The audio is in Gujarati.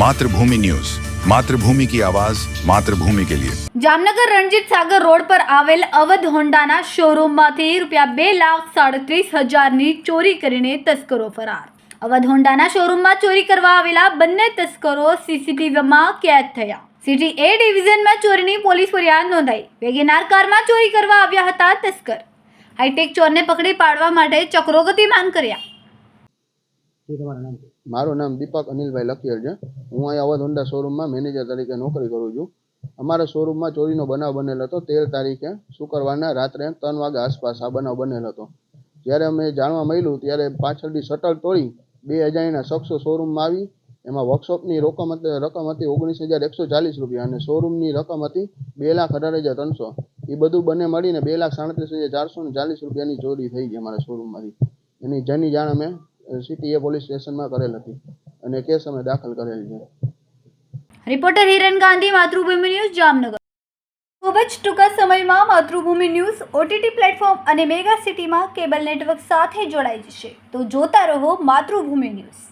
માતૃભૂમિ ન્યૂઝ માતૃભૂમિ કી આવાજ માતૃભૂમિ કે લિયે જામનગર રણજીત સાગર રોડ પર આવેલ અવધ હોન્ડાના શોરૂમમાંથી રૂપિયા બે લાખ સાડત્રીસ હજારની ચોરી કરીને તસ્કરો ફરાર. અવધ હોન્ડાના શોરૂમમાં ચોરી કરવા આવેલા બંને તસ્કરો સીસીટીવીમાં કેદ થયા. સિટી એ ડિવિઝનમાં ચોરીની પોલીસ ફરિયાદ નોંધાઈ. વેગેનાર કારમાં ચોરી કરવા આવ્યા હતા તસ્કર. હાઈટેક ચોરને પકડી પાડવા માટે ચક્રો ગતિમાન કર્યા. મારું નામ દીપક અનિલભાઈ લખીયર છે. હું અહીં અવધ હોન્ડા શોરૂમમાં મેનેજર તરીકે નોકરી કરું છું. અમારા શોરૂમમાં ચોરીનો બનાવ બનેલો હતો. તેર તારીખે શુક્રવારના રાત્રે ત્રણ વાગ્યા આસપાસ આ બનાવ બનેલો હતો. જ્યારે અમે જાણવા મળ્યું ત્યારે પાછળથી શટલ તોડી બે અજાણ્યા શખ્સો શોરૂમમાં આવી. એમાં વર્કશોપની રકમ રકમ હતી ઓગણીસ હજાર એકસો ચાલીસ રૂપિયા અને શોરૂમની રકમ હતી બે લાખ અઢાર હજાર ત્રણસો. એ બધું બંને મળીને બે લાખ સાડત્રીસ હજાર ચારસો ને ચાલીસ રૂપિયાની ચોરી થઈ ગઈ અમારા શોરૂમમાંથી એની જેની જાણ અમે સિટી એ પોલીસ સ્ટેશનમાં કરેલ હતી. અને કેસ અમે દાખલ કરેલ છે. Reporter Hiren Gandhi, Mathrubhumi news, Jamnagar. ખૂબ જ ટૂંકા સમયમાં માતૃભૂમિ ન્યૂઝ ઓટીટી પ્લેટફોર્મ અને મેગા સિટીમાં કેબલ નેટવર્ક સાથે જોડાઈ જશે. તો જોતા રહો માતૃભૂમિ ન્યૂઝ.